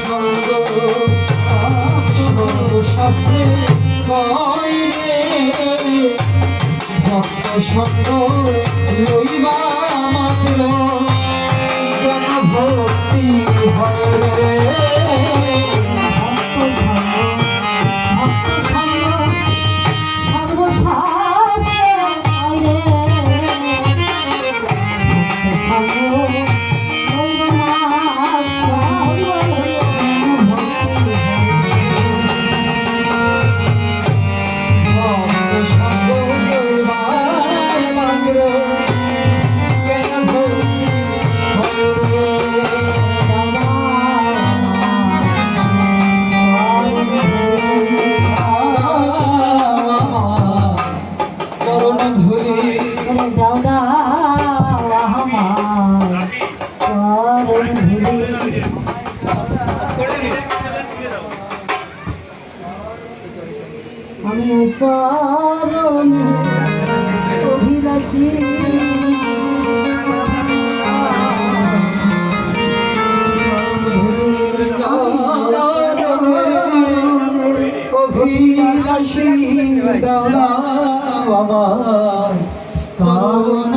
সঙ্গ সর্বশাস্ত্রে কইবে ভক্ত সঙ্গ লইবা দাও দাও আমার চরণ ধুলি আমি অভিলাষী অভিলাষী দাও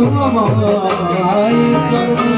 માય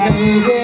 Hare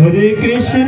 হরে কৃষ্ণ